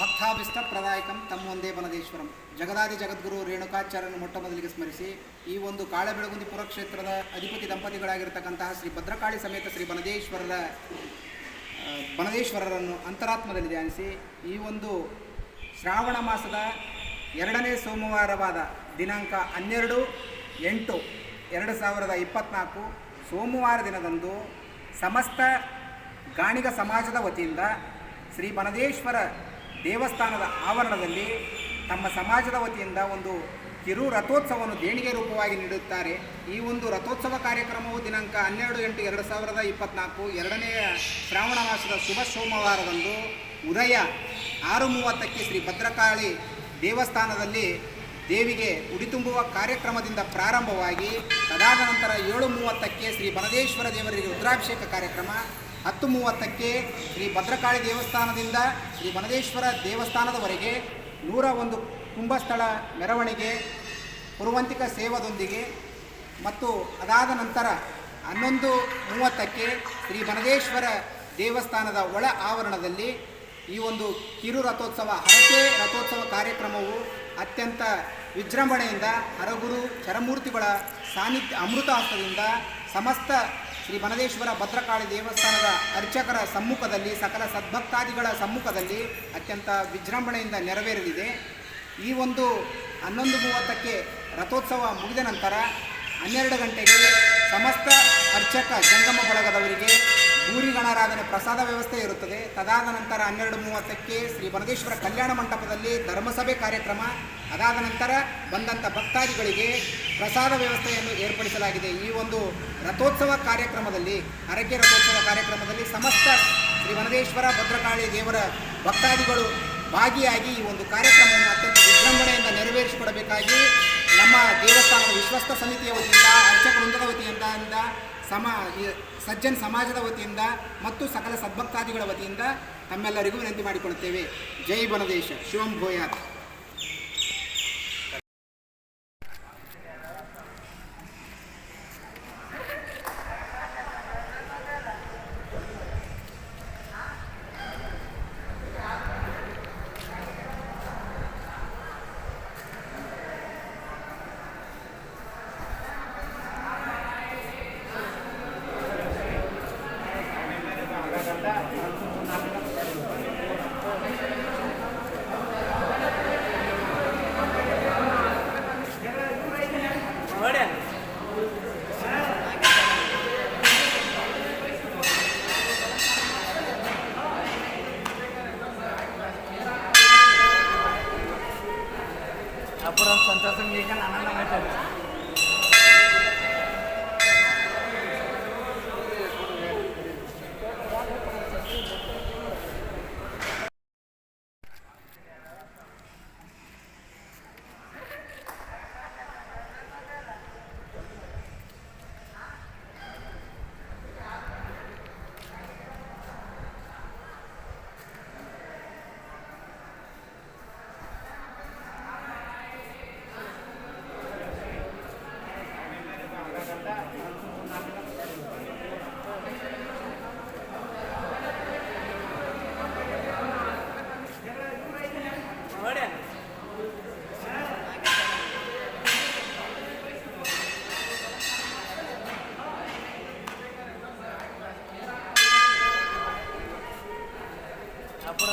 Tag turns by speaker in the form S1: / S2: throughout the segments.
S1: ಭಕ್ತಾಭಿಷ್ಟಪ್ರದಾಯಕಂ ತಮ್ಮ ಬನದೇಶ್ವರಂ. ಜಗದಾದಿ ಜಗದ್ಗುರು ರೇಣುಕಾಚಾರ್ಯರನ್ನು ಮೊಟ್ಟ ಮೊದಲಿಗೆ ಸ್ಮರಿಸಿ, ಈ ಒಂದು ಕಾಳಬೆಳಗುಂದಿ ಪುರಕ್ಷೇತ್ರದ ಅಧಿಪತಿ ದಂಪತಿಗಳಾಗಿರ್ತಕ್ಕಂತಹ ಶ್ರೀ ಭದ್ರಕಾಳಿ ಸಮೇತ ಶ್ರೀ ಬನದೇಶ್ವರರ ಬನದೇಶ್ವರರನ್ನು ಅಂತರಾತ್ಮದಲ್ಲಿ ಧ್ಯಾನಿಸಿ, ಈ ಒಂದು ಶ್ರಾವಣ ಮಾಸದ ಎರಡನೇ ಸೋಮವಾರವಾದ ದಿನಾಂಕ ಹನ್ನೆರಡು, ಎಂಟು ಎರಡು ಸಾವಿರದ ಇಪ್ಪತ್ತ್ನಾಲ್ಕು ಸೋಮವಾರ ದಿನದಂದು ಸಮಸ್ತ ಗಾಣಿಗ ಸಮಾಜದ ವತಿಯಿಂದ ಶ್ರೀ ಬನದೇಶ್ವರ ದೇವಸ್ಥಾನದ ಆವರಣದಲ್ಲಿ ತಮ್ಮ ಸಮಾಜದ ವತಿಯಿಂದ ಒಂದು ಕಿರು ರಥೋತ್ಸವವನ್ನು ದೇಣಿಗೆ ರೂಪವಾಗಿ ನೀಡುತ್ತಾರೆ. ಈ ಒಂದು ರಥೋತ್ಸವ ಕಾರ್ಯಕ್ರಮವು ದಿನಾಂಕ ಹನ್ನೆರಡು ಎಂಟು ಎರಡು ಸಾವಿರದ ಇಪ್ಪತ್ನಾಲ್ಕು ಎರಡನೆಯ ಶ್ರಾವಣ ಮಾಸದ ಶುಭ ಸೋಮವಾರದಂದು ಉದಯ ಆರು ಮೂವತ್ತಕ್ಕೆ ಶ್ರೀ ಭದ್ರಕಾಳಿ ದೇವಸ್ಥಾನದಲ್ಲಿ ದೇವಿಗೆ ಉಡಿ ತುಂಬುವ ಕಾರ್ಯಕ್ರಮದಿಂದ ಪ್ರಾರಂಭವಾಗಿ ತದಾದ ನಂತರ ಏಳು ಮೂವತ್ತಕ್ಕೆ ಶ್ರೀ ಬನದೇಶ್ವರ ದೇವರಿಗೆ ರುದ್ರಾಭಿಷೇಕ ಕಾರ್ಯಕ್ರಮ ಹತ್ತು ಮೂವತ್ತಕ್ಕೆ ಶ್ರೀ ಭದ್ರಕಾಳಿ ದೇವಸ್ಥಾನದಿಂದ ಶ್ರೀ ಬನದೇಶ್ವರ ದೇವಸ್ಥಾನದವರೆಗೆ ನೂರ ಒಂದು ಕುಂಭಸ್ಥಳ ಮೆರವಣಿಗೆ, ಪುರುವಂತಿಕ ಸೇವದೊಂದಿಗೆ ಮತ್ತು ಅದಾದ ನಂತರ ಹನ್ನೊಂದು ಮೂವತ್ತಕ್ಕೆ ಶ್ರೀ ಬನದೇಶ್ವರ ದೇವಸ್ಥಾನದ ಒಳ ಆವರಣದಲ್ಲಿ ಈ ಒಂದು ಕಿರು ರಥೋತ್ಸವ ಹರಕೆ ರಥೋತ್ಸವ ಕಾರ್ಯಕ್ರಮವು ಅತ್ಯಂತ ವಿಜೃಂಭಣೆಯಿಂದ ಹರಗುರು ಚರಮೂರ್ತಿಗಳ ಸಾನ್ನಿಧ್ಯ ಅಮೃತ ಹಸ್ತದಿಂದ ಸಮಸ್ತ ಶ್ರೀ ಬನದೇಶ್ವರ ಭದ್ರಕಾಳಿ ದೇವಸ್ಥಾನದ ಅರ್ಚಕರ ಸಮ್ಮುಖದಲ್ಲಿ, ಸಕಲ ಸದ್ಭಕ್ತಾದಿಗಳ ಸಮ್ಮುಖದಲ್ಲಿ ಅತ್ಯಂತ ವಿಜೃಂಭಣೆಯಿಂದ ನೆರವೇರಲಿದೆ. ಈ ಒಂದು ಹನ್ನೊಂದು ಮೂವತ್ತಕ್ಕೆ ರಥೋತ್ಸವ ಮುಗಿದ ನಂತರ ಹನ್ನೆರಡು ಗಂಟೆಗೆ ಸಮಸ್ತ ಅರ್ಚಕ ಜಂಗಮ ಬಳಗದವರಿಗೆ ಭೂರಿ ಗಣಾರಾಧನೆ ಪ್ರಸಾದ ವ್ಯವಸ್ಥೆ ಇರುತ್ತದೆ. ತದಾದ ನಂತರ ಹನ್ನೆರಡು ಮೂವತ್ತಕ್ಕೆ ಶ್ರೀ ಬನದೇಶ್ವರ ಕಲ್ಯಾಣ ಮಂಟಪದಲ್ಲಿ ಧರ್ಮಸಭೆ ಕಾರ್ಯಕ್ರಮ. ಅದಾದ ನಂತರ ಬಂದಂಥ ಭಕ್ತಾದಿಗಳಿಗೆ ಪ್ರಸಾದ ವ್ಯವಸ್ಥೆಯನ್ನು ಏರ್ಪಡಿಸಲಾಗಿದೆ. ಈ ಒಂದು ರಥೋತ್ಸವ ಕಾರ್ಯಕ್ರಮದಲ್ಲಿ ಹರಕೆ ರಥೋತ್ಸವ ಕಾರ್ಯಕ್ರಮದಲ್ಲಿ ಸಮಸ್ತ ಶ್ರೀ ವನದೇಶ್ವರ ಭದ್ರಕಾಳಿ ದೇವರ ಭಕ್ತಾದಿಗಳು ಭಾಗಿಯಾಗಿ ಈ ಒಂದು ಕಾರ್ಯಕ್ರಮವನ್ನು ಅತ್ಯಂತ ವಿಜೃಂಭಣೆಯಿಂದ ನೆರವೇರಿಸಿಕೊಡಬೇಕಾಗಿ ನಮ್ಮ ದೇವಸ್ಥಾನದ ವಿಶ್ವಸ್ಥ ಸಮಿತಿಯ ವತಿಯಿಂದ, ಅರ್ಚಕ ವೃಂದದ ವತಿಯಿಂದ ಸಮ ಸಜ್ಜನ್ ಸಮಾಜದ ವತಿಯಿಂದ ಮತ್ತು ಸಕಲ ಸದ್ಭಕ್ತಾದಿಗಳ ವತಿಯಿಂದ ತಮ್ಮೆಲ್ಲರಿಗೂ ವಿನಂತಿ ಮಾಡಿಕೊಳ್ಳುತ್ತೇವೆ. ಜೈ ಬನದೇಶ. ಶಿವಂ ಭೂಯಾತ್.
S2: అప్పుడు సంతోషం లేక ఆనందం అవుతుంది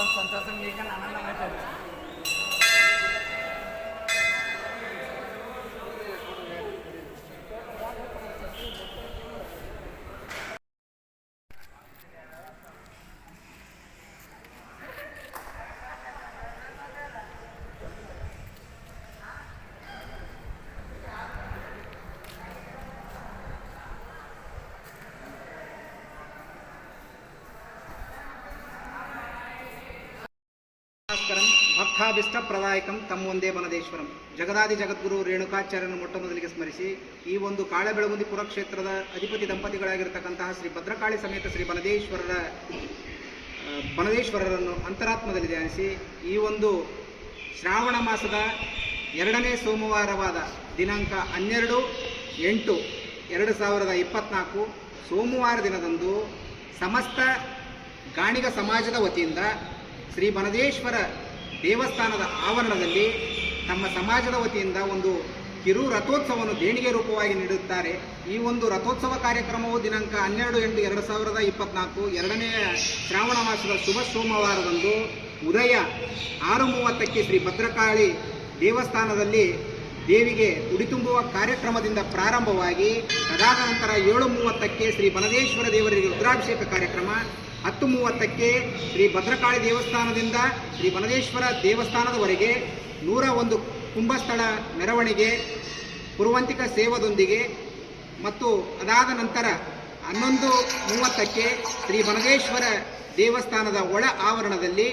S2: సంతోషం లేక ఆనందం
S1: ಭಾಸ್ಕರಂ ಭಕ್ತಾಭಿಷ್ಟ ಪ್ರದಾಯಕಂ ತಮ್ಮೊಂದೇ ಬನದೇಶ್ವರಂ ಜಗದಾದಿ ಜಗದ್ಗುರು ರೇಣುಕಾಚಾರ್ಯನ ಮೊಟ್ಟ ಮೊದಲಿಗೆ ಸ್ಮರಿಸಿ, ಈ ಒಂದು ಕಾಳಬೆಳಗುಂದಿ ಪುರಕ್ಷೇತ್ರದ ಅಧಿಪತಿ ದಂಪತಿಗಳಾಗಿರ್ತಕ್ಕಂತಹ ಶ್ರೀ ಭದ್ರಕಾಳಿ ಸಮೇತ ಶ್ರೀ ಬನದೇಶ್ವರರ ಬನದೇಶ್ವರರನ್ನು ಅಂತರಾತ್ಮದಲ್ಲಿ ಧ್ಯಾನಿಸಿ, ಈ ಒಂದು ಶ್ರಾವಣ ಮಾಸದ ಎರಡನೇ ಸೋಮವಾರವಾದ ದಿನಾಂಕ ಹನ್ನೆರಡು, ಎಂಟು, ಎರಡು ಸಾವಿರದ ಇಪ್ಪತ್ನಾಲ್ಕು ಸೋಮವಾರ ದಿನದಂದು ಸಮಸ್ತ ಗಾಣಿಗ ಸಮಾಜದ ವತಿಯಿಂದ ಶ್ರೀ ಬನದೇಶ್ವರ ದೇವಸ್ಥಾನದ ಆವರಣದಲ್ಲಿ ತಮ್ಮ ಸಮಾಜದ ವತಿಯಿಂದ ಒಂದು ಕಿರು ರಥೋತ್ಸವವನ್ನು ದೇಣಿಗೆ ರೂಪವಾಗಿ ನೀಡುತ್ತಾರೆ. ಈ ಒಂದು ರಥೋತ್ಸವ ಕಾರ್ಯಕ್ರಮವು ದಿನಾಂಕ ಹನ್ನೆರಡು ಎಂಟು ಎರಡು ಸಾವಿರದ ಇಪ್ಪತ್ನಾಲ್ಕು ಎರಡನೆಯ ಶ್ರಾವಣ ಮಾಸದ ಶುಭ ಸೋಮವಾರದಂದು ಉದಯ ಆರು ಮೂವತ್ತಕ್ಕೆ ಶ್ರೀ ಭದ್ರಕಾಳಿ ದೇವಸ್ಥಾನದಲ್ಲಿ ದೇವಿಗೆ ಉಡಿತುಂಬುವ ಕಾರ್ಯಕ್ರಮದಿಂದ ಪ್ರಾರಂಭವಾಗಿ ಅದಾದ ನಂತರ ಏಳು ಮೂವತ್ತಕ್ಕೆ ಶ್ರೀ ಬನದೇಶ್ವರ ದೇವರಿಗೆ ರುದ್ರಾಭಿಷೇಕ ಕಾರ್ಯಕ್ರಮ ಹತ್ತು ಮೂವತ್ತಕ್ಕೆ ಶ್ರೀ ಭದ್ರಕಾಳಿ ದೇವಸ್ಥಾನದಿಂದ ಶ್ರೀ ಬನದೇಶ್ವರ ದೇವಸ್ಥಾನದವರೆಗೆ ನೂರ ಒಂದು ಕುಂಭಸ್ಥಳ ಮೆರವಣಿಗೆ, ಪುರುವಂತಿಕ ಸೇವದೊಂದಿಗೆ ಮತ್ತು ಅದಾದ ನಂತರ ಹನ್ನೊಂದು ಮೂವತ್ತಕ್ಕೆ ಶ್ರೀ ಬನದೇಶ್ವರ ದೇವಸ್ಥಾನದ ಒಳ ಆವರಣದಲ್ಲಿ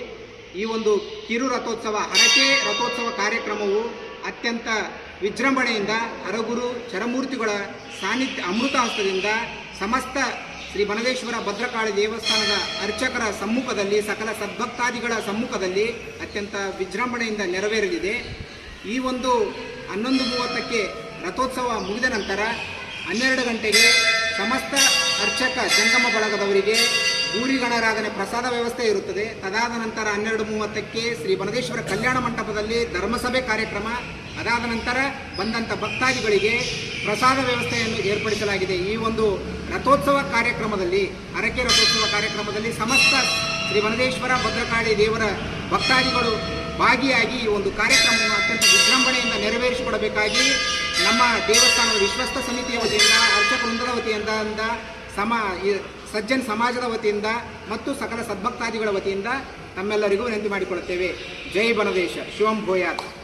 S1: ಈ ಒಂದು ಕಿರು ರಥೋತ್ಸವ, ಹರಕೆ ರಥೋತ್ಸವ ಕಾರ್ಯಕ್ರಮವು ಅತ್ಯಂತ ವಿಜೃಂಭಣೆಯಿಂದ ಹರಗುರು ಚರಮೂರ್ತಿಗಳ ಸಾನ್ನಿಧ್ಯ ಅಮೃತ ಹಸ್ತದಿಂದ ಸಮಸ್ತ ಶ್ರೀ ಬನದೇಶ್ವರ ಭದ್ರಕಾಳಿ ದೇವಸ್ಥಾನದ ಅರ್ಚಕರ ಸಮ್ಮುಖದಲ್ಲಿ ಸಕಲ ಸದ್ಭಕ್ತಾದಿಗಳ ಸಮ್ಮುಖದಲ್ಲಿ ಅತ್ಯಂತ ವಿಜೃಂಭಣೆಯಿಂದ ನೆರವೇರಲಿದೆ. ಈ ಒಂದು ಹನ್ನೊಂದು ಮೂವತ್ತಕ್ಕೆ ರಥೋತ್ಸವ ಮುಗಿದ ನಂತರ ಹನ್ನೆರಡು ಗಂಟೆಗೆ ಸಮಸ್ತ ಅರ್ಚಕ ಜಂಗಮ ಬಳಗದವರಿಗೆ ಗೂರಿ ಗಣರಾಧನೆ ಪ್ರಸಾದ ವ್ಯವಸ್ಥೆ ಇರುತ್ತದೆ. ತದಾದ ನಂತರ ಹನ್ನೆರಡು ಮೂವತ್ತಕ್ಕೆ ಶ್ರೀ ಬನದೇಶ್ವರ ಕಲ್ಯಾಣ ಮಂಟಪದಲ್ಲಿ ಧರ್ಮಸಭೆ ಕಾರ್ಯಕ್ರಮ. ಅದಾದ ನಂತರ ಬಂದಂಥ ಭಕ್ತಾದಿಗಳಿಗೆ ಪ್ರಸಾದ ವ್ಯವಸ್ಥೆಯನ್ನು ಏರ್ಪಡಿಸಲಾಗಿದೆ. ಈ ಒಂದು ರಥೋತ್ಸವ ಕಾರ್ಯಕ್ರಮದಲ್ಲಿ ಅರಕೆ ರಥೋತ್ಸವ ಕಾರ್ಯಕ್ರಮದಲ್ಲಿ ಸಮಸ್ತ ಶ್ರೀ ಬನದೇಶ್ವರ, ಭದ್ರಕಾಳಿ ದೇವರ ಭಕ್ತಾದಿಗಳು ಭಾಗಿಯಾಗಿ ಈ ಒಂದು ಕಾರ್ಯಕ್ರಮವನ್ನು ಅತ್ಯಂತ ವಿಜೃಂಭಣೆಯಿಂದ ನೆರವೇರಿಸಿಕೊಡಬೇಕಾಗಿ ನಮ್ಮ ದೇವಸ್ಥಾನದ ವಿಶ್ವಸ್ತ ಸಮಿತಿಯ ವತಿಯಿಂದ ಅರ್ಚಕ ವೃಂದದ ವತಿಯಿಂದ, ಸಮ ಸಜ್ಜನ್ ಸಮಾಜದ ವತಿಯಿಂದ ಮತ್ತು ಸಕಲ ಸದ್ಭಕ್ತಾದಿಗಳ ವತಿಯಿಂದ ತಮ್ಮೆಲ್ಲರಿಗೂ ವಿನಂತಿ ಮಾಡಿಕೊಳ್ಳುತ್ತೇವೆ. ಜೈ ಬನದೇಶ. ಶಿವಂ ಭೋಯಾತ್.